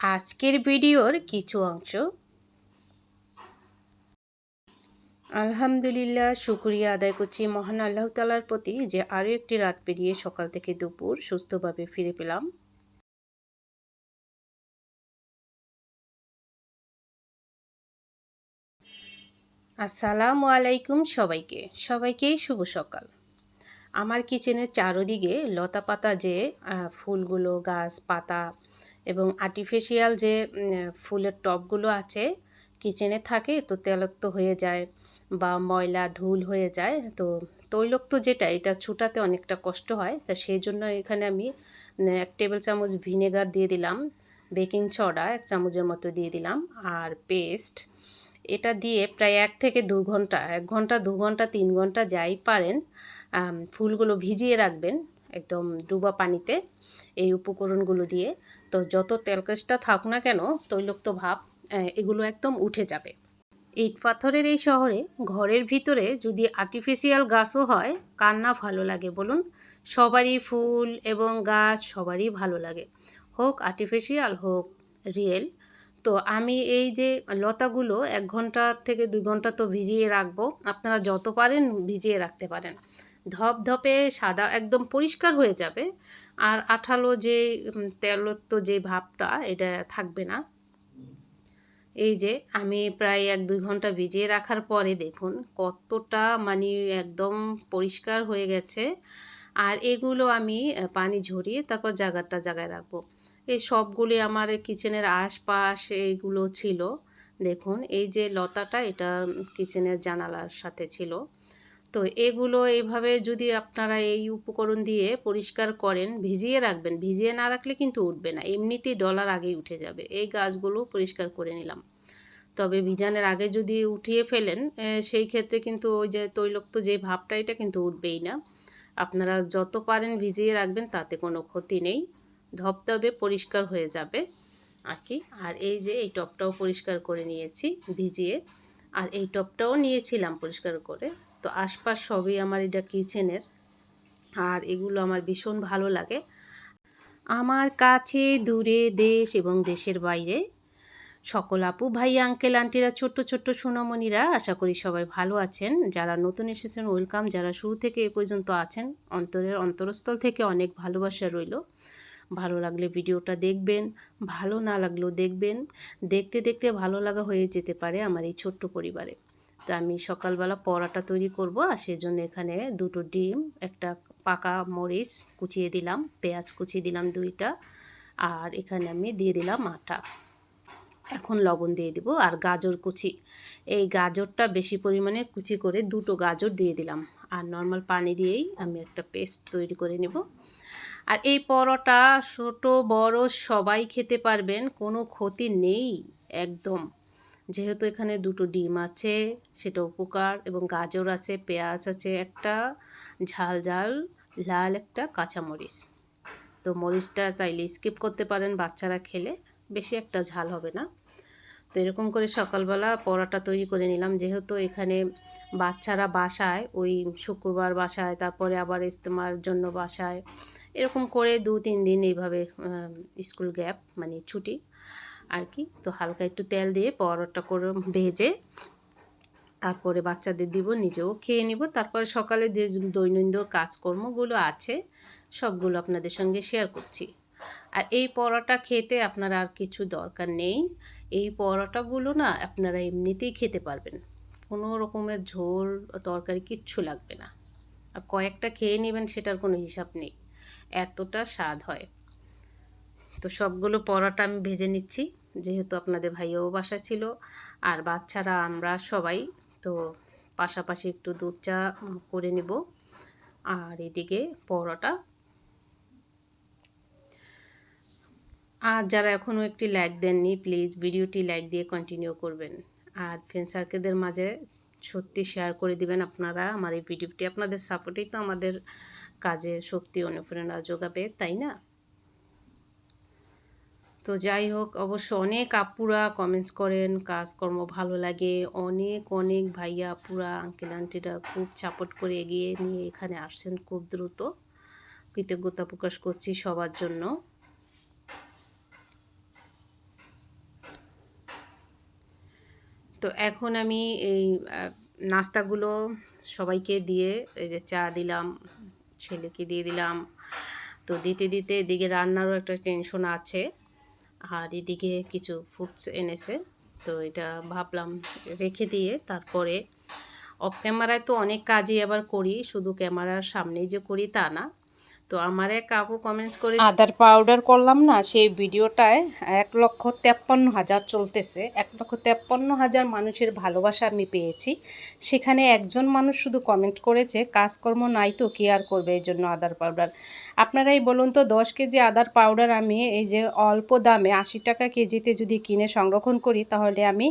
আজকের ভিডিওর কিছু অংশ। আলহামদুলিল্লাহ, শুক্রিয়া আদায় করছি মহান আল্লাহ তালার প্রতি যে আরও একটি রাত পেরিয়ে সকাল থেকে দুপুর সুস্থভাবে ফিরে পেলাম। আসসালামু আলাইকুম সবাইকে। সবাইকেই শুভ সকাল। আমার কিচেনের চারোদিকে লতা পাতা যে ফুলগুলো, গাছ, পাতা এবং আর্টিফিশিয়াল যে ফুলের টবগুলো আছে কিচেনে থাকে, তো তেলক্ত হয়ে যায় বা ময়লা, ধুল হয়ে যায়, তো তৈলক্ত যেটা, এটা ছুটাতে অনেকটা কষ্ট হয়, তা সেই জন্য এখানে আমি এক টেবিল চামচ ভিনেগার দিয়ে দিলাম বেকিং সোডা এক চামচের মতো দিয়ে দিলাম, আর পেস্ট এটা দিয়ে প্রায় এক থেকে দু ঘণ্টা, এক ঘণ্টা, দু ঘণ্টা, তিন ঘণ্টা যাই পারেন ফুলগুলো ভিজিয়ে রাখবেন একদম ডুবা পানিতে এই উপকরণগুলো দিয়ে। তো যত তেলকাজটা থাক না কেন, তৈলক্ত ভাব এগুলো একদম উঠে যাবে। ইট পাথরের এই শহরে, ঘরের ভিতরে যদি আর্টিফিশিয়াল গাছও হয়, কার না ভালো লাগে বলুন? সবারই ফুল এবং গাছ সবারই ভালো লাগে। হোক আর্টিফিশিয়াল হোক রিয়েল তো আমি এই যে লতাগুলো এক ঘণ্টা থেকে দুই ঘণ্টা তো ভিজিয়ে রাখব, আপনারা যত পারেন ভিজিয়ে রাখতে পারেন। ধপধপে সাদা একদম পরিষ্কার হয়ে যাবে। আর আঠালো যে তেলত্ব যে ভাবটা এটা থাকবে না। এই যে আমি প্রায় এক দুই ঘণ্টা ভিজিয়ে রাখার পরে দেখুন কতটা মানে একদম পরিষ্কার হয়ে গেছে। আর এগুলো আমি পানি ঝরিয়ে তারপর জায়গাটা জায়গায় রাখব। এই সবগুলি আমার কিচেনের আশপাশ এইগুলো ছিল। দেখুন, এই যে লতাটা, এটা কিচেনের জানালার সাথে ছিল। তো এগুলো এইভাবে যদি আপনারা এই উপকরণ দিয়ে পরিষ্কার করেন, ভিজিয়ে রাখবেন, ভিজিয়ে না রাখলে কিন্তু উঠবে না। এমনিতেই ডলার আগেই উঠে যাবে। এই গাছগুলো পরিষ্কার করে নিলাম। তবে ভিজানের আগে যদি উঠিয়ে ফেলেন সেই ক্ষেত্রে কিন্তু ওই যে তৈলক্ত যে ভাবটা, এটা কিন্তু উঠবেই না। আপনারা যত পারেন ভিজিয়ে রাখবেন, তাতে কোনো ক্ষতি নেই। ধপধপে পরিষ্কার হয়ে যাবে আর কি। আর এই যে এই টপটাও পরিষ্কার করে নিয়েছি ভিজিয়ে। আর এই টপটাও নিয়েছিলাম পরিষ্কার করে। তো আশপাশ সবই আমার এটা কিচেনের। আর এগুলো আমার ভীষণ ভালো লাগে। আমার কাছে, দূরে দেশ এবং দেশের বাইরে সকল আপু, ভাই, আঙ্কেল, আন্টিরা, ছোট্ট ছোট্ট সোনামণিরা আশা করি সবাই ভালো আছেন। যারা নতুন এসেছেন ওয়েলকাম যারা শুরু থেকে এ পর্যন্ত আছেন, অন্তরের অন্তরস্থল থেকে অনেক ভালোবাসা রইল। ভালো লাগলে ভিডিওটা দেখবেন, ভালো না লাগলেও দেখবেন। দেখতে দেখতে ভালো লাগা হয়ে যেতে পারে আমার এই ছোট্ট পরিবারে। তো আমি সকালবেলা পরাটা তৈরি করব, আর সেজন্য এখানে দুটো ডিম, একটা পাকা মরিচ কুচিয়ে দিলাম, পেঁয়াজ কুচিয়ে দিলাম দুইটা, আর এখানে আমি দিয়ে দিলাম আটা। এখন লবণ দিয়ে দিব আর গাজর কুচি। এই গাজরটা বেশি পরিমাণে কুচি করে দুটো গাজর দিয়ে দিলাম। আর নর্মাল পানি দিয়েই আমি একটা পেস্ট তৈরি করে নেব। আর এই পরোটা ছোট, বড় সবাই খেতে পারবেন, কোনো ক্ষতি নেই, একদম। যেহেতু এখানে দুটো ডিম আছে, সেটা উপকার এবং গাজর আছে, পেঁয়াজ আছে একটা, ঝাল ঝাল, লাল একটা কাঁচামরিচ তো মরিচটা চাইলে স্কিপ করতে পারেন, বাচ্চারা খেলে বেশি একটা ঝাল হবে না। তো এরকম করে সকালবেলা পরোটা তৈরি করে নিলাম। যেহেতু এখানে বাচ্চারা বাসায়, ওই শুক্রবার বাসায়, তারপরে আবার ইস্তেমার জন্য বাসায় এরকম করে দু, তিন দিন এইভাবে স্কুল গ্যাপ মানে ছুটি আর কি। তো হালকা একটু তেল দিয়ে পরোটা করে ভেজে তারপরে বাচ্চাদের দিব, নিজেও খেয়ে নিব। তারপরে সকালে যে দৈনন্দিন কাজকর্মগুলো আছে, সবগুলো আপনাদের সঙ্গে শেয়ার করছি। আর এই পরোটা খেতে আপনার আর কিছু দরকার নেই। এই পরোটাগুলো না আপনারা এমনিতেই খেতে পারবেন। কোনো রকমের ঝোল, তরকারি কিচ্ছু লাগবে না। আর কয়েকটা খেয়ে নেবেন, সেটার কোনো হিসাব নেই। এতটা স্বাদ হয়। তো সবগুলো পরোটা আমি ভেজে নিচ্ছি, যেহেতু আপনাদের ভাইও বাসা ছিল। আর বাচ্চারা, আমরা সবাই, তো পাশাপাশি একটু দুধ চা করে নেব। আর এদিকে পরোটা। আর যারা এখনও একটি লাইক দেননি, প্লিজ ভিডিওটি লাইক দিয়ে কন্টিনিউ করবেন। আর ফ্রেন্ড সার্কেলদের মাঝে সত্যি শেয়ার করে দিবেন আপনারা। আমার এই ভিডিওটি আপনাদের সাপোর্টেই তো আমাদের কাজে শক্তি অনুপ্রেরণা যোগাবে, তাই না? তো যাই হোক, অবশ্য অনেক আপুরা কমেন্টস করেন, কাজকর্ম ভালো লাগে। অনেক অনেক ভাইয়া আপুরা আঙ্কেল আন্টিরা খুব সাপোর্ট করে এগিয়ে নিয়ে এখানে আসছেন খুব দ্রুত। কৃতজ্ঞতা প্রকাশ করছি সবার জন্য। তো এখন আমি এই নাস্তাগুলো সবাইকে দিয়ে এই যে চা দিলাম। ছেলেকে দিয়ে দিলাম। তো দিতে দিতে এদিকে রান্নারও একটা টেনশন আছে। আর এদিকে কিছু ফুডস এনেছে। তো এটা ভাবলাম রেখে দিয়ে তারপরে অফ ক্যামেরায় তো অনেক কাজই আবার করি। শুধু ক্যামেরার সামনেই যে করি তা না। তো আমার এক আপু কমেন্টস করে আদার পাউডার করলাম না, সেই ভিডিওটায় এক লক্ষ তেপ্পান্ন হাজার চলতেছে। এক লক্ষ তেপ্পান্ন হাজার মানুষের ভালোবাসা আমি পেয়েছি। সেখানে একজন মানুষ শুধু কমেন্ট করেছে, কাজকর্ম নাই তো, কি আর করবে? এই জন্য আদার পাউডার আপনারাই বলুন তো, দশ কেজি আদার পাউডার আমি এই যে অল্প দামে আশি টাকা কেজিতে যদি কিনে সংরক্ষণ করি, তাহলে আমি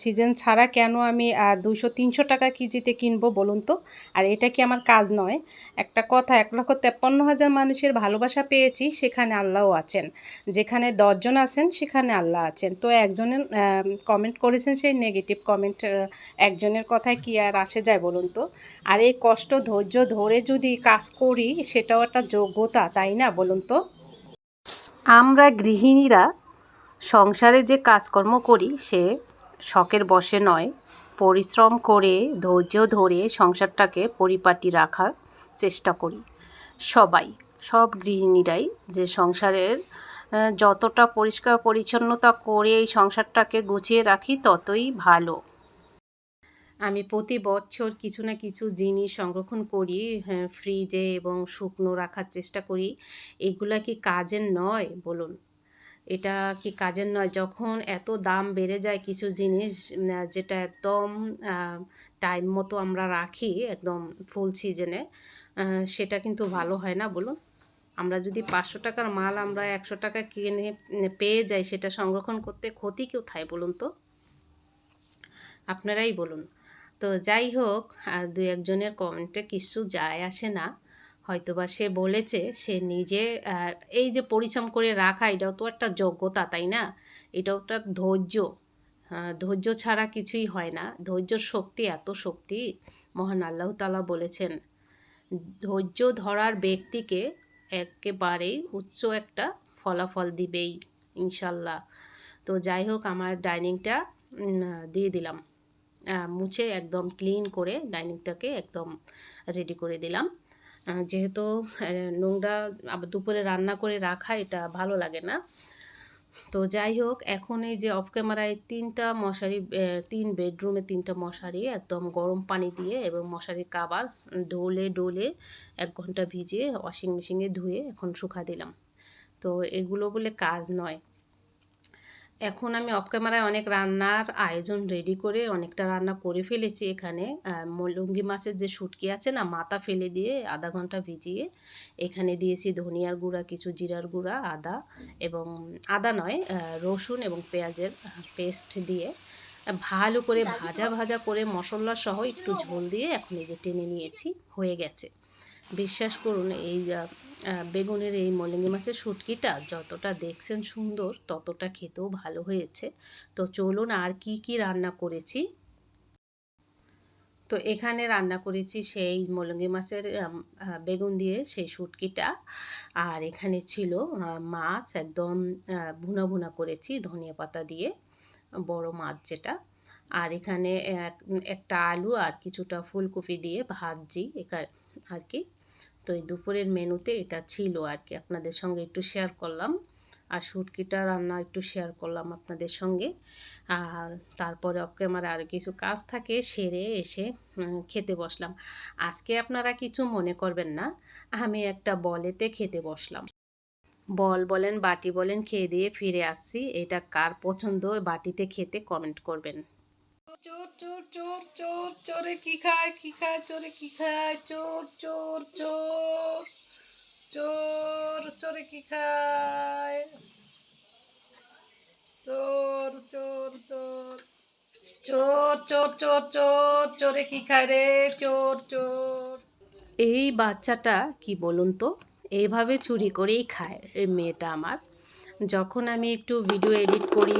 সিজন ছাড়া কেন আমি দুশো তিনশো টাকা কেজিতে কিনবো বলুন তো? আর এটা কি আমার কাজ নয়? একটা কথা, এক লক্ষ তেপ্পান্ন হাজার মানুষের ভালোবাসা পেয়েছি, সেখানে আল্লাহও আছেন। যেখানে দশজন আছেন, সেখানে আল্লাহ আছেন। তো একজনের কমেন্ট করেছেন সেই নেগেটিভ কমেন্ট একজনের কথায় কি আর আসে যায় বলুন তো? আর এই কষ্ট, ধৈর্য ধরে যদি কাজ করি, সেটাও একটা যোগ্যতা, তাই না বলুন তো? আমরা গৃহিণীরা সংসারে যে কাজকর্ম করি, সে শখের বসে নয়। পরিশ্রম করে, ধৈর্য ধরে সংসারটাকে পরিপাটি রাখার চেষ্টা করি। সবাই সব গৃহিণীরাই যে সংসারের যতটা পরিষ্কার পরিচ্ছন্নতা করে এই সংসারটাকে গুছিয়ে রাখি ততই ভালো। আমি প্রতি বছর কিছু না কিছু জিনিস সংরক্ষণ করি হ্যাঁ, ফ্রিজে এবং শুকনো রাখার চেষ্টা করি। এগুলা কি কাজের নয় বলুন? এটা কি কাজের নয়? যখন এত দাম বেড়ে যায় কিছু জিনিস যেটা একদম টাইম মতো আমরা রাখি একদম ফুল সিজনে সেটা কিন্তু ভালো হয় না বলুন। আমরা যদি পাঁচশো টাকার মাল আমরা একশো টাকা কিনে পেয়ে যাই, সেটা সংরক্ষণ করতে ক্ষতি কোথায় বলুন তো? আপনারাই বলুন। তো যাই হোক দু একজনের কমেন্টে কিছু যায় আসে না। হয়তোবা সে বলেছে, সে নিজে এই যে পরিশ্রম করে রাখা, এটাও তো একটা যোগ্যতা, তাই না? এটাও একটা ধৈর্য। ধৈর্য ছাড়া কিছুই হয় না। ধৈর্যর শক্তি এত শক্তি। মহান আল্লাহ তালা বলেছেন ধৈর্য ধরার ব্যক্তিকে একেবারেই উচ্চ একটা ফলাফল দিবেই, ইনশাল্লাহ। তো যাই হোক, আমার ডাইনিংটা দিয়ে দিলাম। মুছে একদম ক্লিন করে ডাইনিংটাকে একদম রেডি করে দিলাম। যেহেতু নোংরা আবার দুপুরে রান্না করে রাখা, এটা ভালো লাগে না। তো যাই হোক, এখন এই যে অফ ক্যামেরায় তিনটা মশারি তিন বেডরুমে তিনটা মশারি, একদম গরম পানি দিয়ে এবং মশারির কাবার ডোলে ডোলে এক ঘণ্টা ভিজিয়ে ওয়াশিং মেশিনে ধুয়ে এখন শুকা দিলাম। তো এগুলো বলে কাজ নয়। এখন আমি অফ ক্যামেরায় অনেক রান্নার আয়োজন রেডি করে অনেকটা রান্না করে ফেলেছি এখানে। আহ, মলঙ্গি মাছের যে শুটকি আছে না মাথা ফেলে দিয়ে আধা ঘণ্টা ভিজিয়ে এখানে দিয়েছি ধনিয়ার গুঁড়া কিছু জিরার গুঁড়া আদা এবং আদা নয় রসুন এবং পেঁয়াজের পেস্ট দিয়ে ভালো করে ভাজা ভাজা করে মশলা সহ একটু ঝোল দিয়ে এখন এই যে টেনে নিয়েছি হয়ে গেছে। বিশ্বাস করুন এই বেগুনের এই মলঙ্গি মাছের শুটকিটা যতটা দেখছেন সুন্দর, ততটা খেতেও ভালো হয়েছে। তো চলুন আর কি কি রান্না করেছি। তো এখানে রান্না করেছি সেই মলঙ্গি মাছের বেগুন দিয়ে সেই শুটকিটা। আর এখানে ছিল মাছ একদম ভুনা ভুনা করেছি ধনিয়া পাতা দিয়ে, বড় মাছ যেটা। আর এখানে এক, একটা আলু আর কিছুটা ফুলকপি দিয়ে ভাজি এখানে আর কি। তো এই দুপুরের মেনুতে এটা ছিল আর কি। আপনাদের সঙ্গে একটু শেয়ার করলাম। আর শুটকিটা রান্না একটু শেয়ার করলাম আপনাদের সঙ্গে। আর তারপরে অফ ক্যামেরা আর কিছু কাজ থাকে, সেরে এসে খেতে বসলাম। আজকে আপনারা কিছু মনে করবেন না, আমি একটা বলেতে খেতে বসলাম। বল বলেন, বাটি বলেন, খেয়ে দিয়ে ফিরে আসছি। এটা কার পছন্দ, বাটিতে খেতে কমেন্ট করবেন। চোর চোর চোর চোর চোরে কি খায় কি খায় চোরে কি খায় চোর চোর চোর চোর চোরে কি খায় চোর চোর চোর চোর চোর চোর চোর চোরে কি খায় রে চোর চোর এই বাচ্চাটা কি বলুন তো এইভাবে চুরি করেই খায় এই মেয়েটা আমার যখন আমি একটু ভিডিও এডিট করি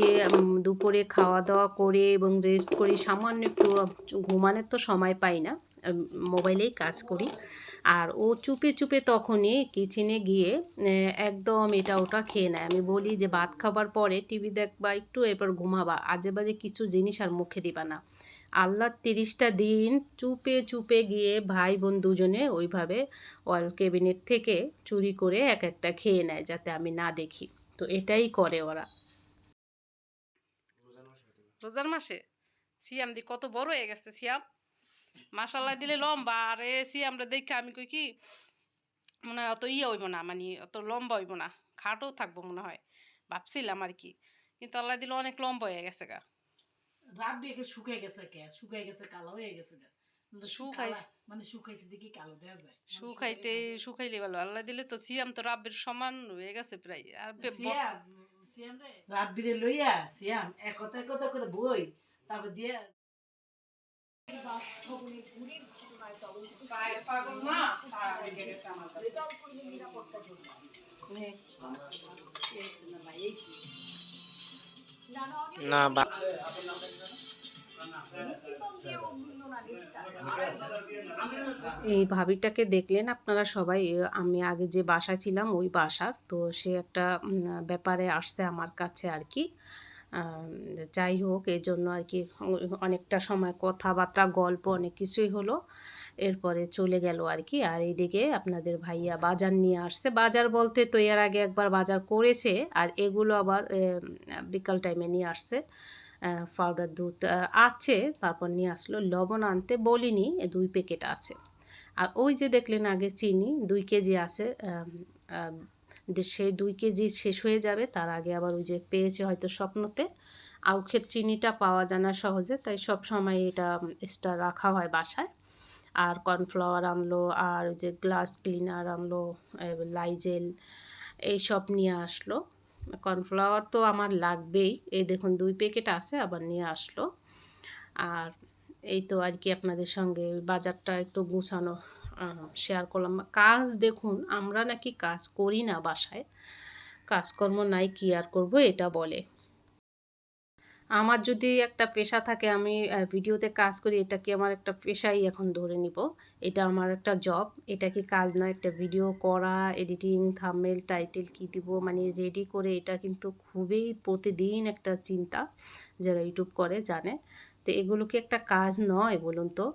দুপুরে খাওয়া দাওয়া করে এবং রেস্ট করি, সামান্য একটু ঘুমানোর তো সময় পাই না মোবাইলেই কাজ করি। আর ও চুপে চুপে তখনই কিচেনে গিয়ে একদম এটা ওটা খেয়ে নেয়। আমি বলি যে, ভাত খাবার পরে টিভি দেখবা একটু এরপর ঘুমাবা আজে বাজে কিছু জিনিস আর মুখে দিবা না। আল্লাহ তিরিশটা দিন চুপে চুপে গিয়ে ভাই বোন দুজনে ওইভাবে ওয়াল ক্যাবিনেট থেকে চুরি করে এক একটা খেয়ে নেয়, যাতে আমি না দেখি। তো এটাই করে ওরা। রোজার মাসে সিয়াম দি কত বড় হয়ে গেছে সিয়াম। মাসাল্লাহ দিলে লম্বা আর আরে সিয়ামটা দেখে আমি কই কি মনে হয় অত ইয়ে হইব না মানে অত লম্বা হইব না খাটও থাকব মনে হয়। ভাবছিলাম আর কি কিন্তু আল্লাহ দিলে অনেক লম্বা হয়ে গেছে গা। রাত বিয়ে শুকাই গেছে কে? শুকাই গেছে কালো হয়ে গেছে গা। শুকাই- মানে শুকাইছে দেখি কালো দেখা যায়। মানে শুকাইতে শুকাইলে ভালো। আল্লাহ দিলে তো সিয়াম তো রাব্বির সমান হয়ে গেছে প্রায়। আর সিয়াম সিয়াম রে। রাব্বিরে লইয়া সিয়াম এক কথা এক কথা করে বই তারপর দিয়ে না বা এই ভাবিটাকে দেখলেন আপনারা সবাই আমি আগে যে বাসায় ছিলাম ওই বাসার, তো সে একটা ব্যাপারে আসছে আমার কাছে আর কি। যাই হোক, এই জন্য আর কি অনেকটা সময় কথাবার্তা, গল্প অনেক কিছুই হলো। এরপরে চলে গেল আর কি, আর এইদিকে আপনাদের ভাইয়া বাজার নিয়ে আসছে। বাজার বলতে তো এর আগে একবার বাজার করেছে, আর এগুলো আবার বিকাল টাইমে নিয়ে আসছে। পাউডার দুধ আছে, তারপর নিয়ে আসলো লবণ আনতে বলিনি দুই প্যাকেট আছে। আর ওই যে দেখলেন আগে চিনি, দুই কেজি আছে সেই দুই কেজি শেষ হয়ে যাবে, তার আগে আবার ওই যে পেয়েছে হয়তো স্বপ্নতে। আউখের চিনিটা পাওয়া যায় না সহজে, তাই সব সময় এটা এক্সট্রা রাখা হয় বাসায়। আর কর্নফ্লাওয়ার আনলো, আর ওই যে গ্লাস ক্লিনার আনলো লাইজেল এইসব নিয়ে আসলো। কর্নফ্লাওয়ার তো আমার লাগবেই। এই দেখুন, দুই প্যাকেট আছে, আবার নিয়ে আসলো। আর এই তো আর কি আপনাদের সঙ্গে বাজারটা একটু গুছানো শেয়ার করলাম। কাজ দেখুন, আমরা নাকি কাজ করি না বাসায়। কাজকর্ম নাই, কি আর করব, এটা বলে। আমার যদি একটা পেশা থাকে, আমি ভিডিওতে কাজ করি, এটা কি আমার একটা পেশাই এখন ধরে নিব। এটা আমার একটা জব এটা কি কাজ নয়, একটা ভিডিও করা এডিটিং থাম্বনেল টাইটেল কি দিব মানে রেডি করে এটা কিন্তু খুবই প্রতিদিন একটা চিন্তা যারা ইউটিউব করে জানে। তো এগুলো কি একটা কাজ নয় বলুন তো?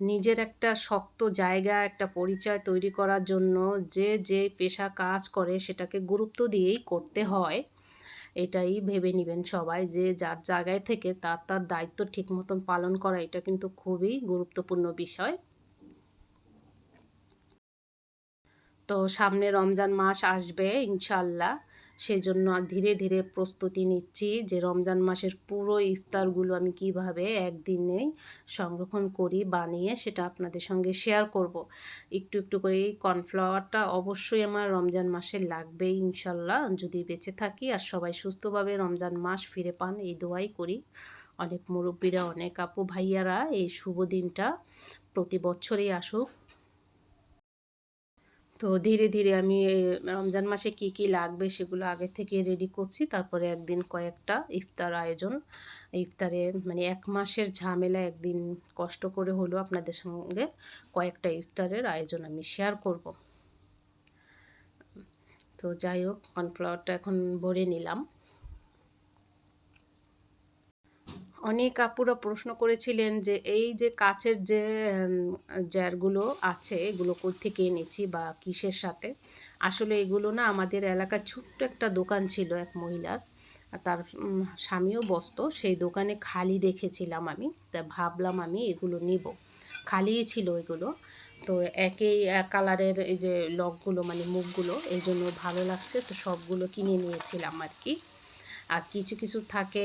নিজের একটা শক্ত জায়গা, একটা পরিচয় তৈরি করার জন্য যে যে পেশা কাজ করে, সেটাকে গুরুত্ব দিয়েই করতে হয়। এটাই ভেবে নেবেন সবাই যে যার জায়গায় থেকে তার তার দায়িত্ব ঠিক মতন পালন করা এটা কিন্তু খুবই গুরুত্বপূর্ণ বিষয়। তো সামনে রমজান মাস আসবে ইনশাল্লাহ সেজন্য ধীরে ধীরে প্রস্তুতি নিচ্ছি যে রমজান মাসের পুরো ইফতারগুলো আমি কীভাবে একদিনেই সংরক্ষণ করি, বানিয়ে সেটা আপনাদের সঙ্গে শেয়ার করব। একটু একটু করে এই কর্নফ্লাওয়ারটা অবশ্যই আমার রমজান মাসে লাগবেই ইনশাল্লাহ। যদি বেঁচে থাকি আর সবাই সুস্থভাবে রমজান মাস ফিরে পান, এই দোয়াই করি। অনেক মুরব্বীরা, অনেক আপু ভাইয়ারা, এই শুভ দিনটা প্রতি বছরই আসুক। তো ধীরে ধীরে আমি রমজান মাসে কি কি লাগবে সেগুলো আগে থেকে রেডি করছি। তারপরে একদিন কয়েকটা ইফতার আয়োজন। ইফতারে মানে এক মাসের ঝামেলা একদিন কষ্ট করে হলেও আপনাদের সঙ্গে কয়েকটা ইফতারের আয়োজন আমি শেয়ার করব। তো যাই হোক কর্নফ্লাওয়ারটা এখন ভরে নিলাম। অনেক আপুরা প্রশ্ন করেছিলেন যে, এই যে কাচের যে জারগুলো আছে, এগুলো থেকে এনেছি বা কিসের সাথে? আসলে এগুলো না আমাদের এলাকার ছোট্ট একটা দোকান ছিল এক মহিলার। তার স্বামীও বসতো, সেই দোকানে খালি দেখেছিলাম আমি। তা ভাবলাম আমি এগুলো নিব। খালিই ছিল এগুলো। তো একই এক কালারের এই যে লকগুলো মানে মুখগুলো, এই জন্য ভালো লাগছে। তো সবগুলো কিনে নিয়েছিলাম আর কি। আর কিছু কিছু থাকে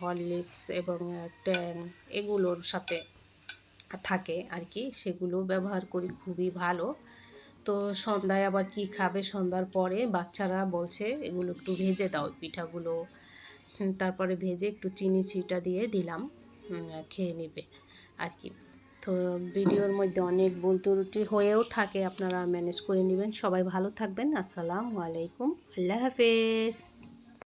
হরলিক্স এবং ট্যাং এগুলোর সাথে থাকে আর কি। সেগুলো ব্যবহার করি খুবই ভালো। তো সন্ধ্যায় আবার কি খাবে? সন্ধ্যার পরে বাচ্চারা বলছে, এগুলো একটু ভেজে দাও পিঠাগুলো। তারপরে ভেজে একটু চিনি ছিটা দিয়ে দিলাম খেয়ে নেবে আর কি। তো ভিডিওর মধ্যে অনেক ভুল ত্রুটি হয়েও থাকে, আপনারা ম্যানেজ করে নেবেন। সবাই ভালো থাকবেন। আসসালামু আলাইকুম। আল্লাহ হাফেজ।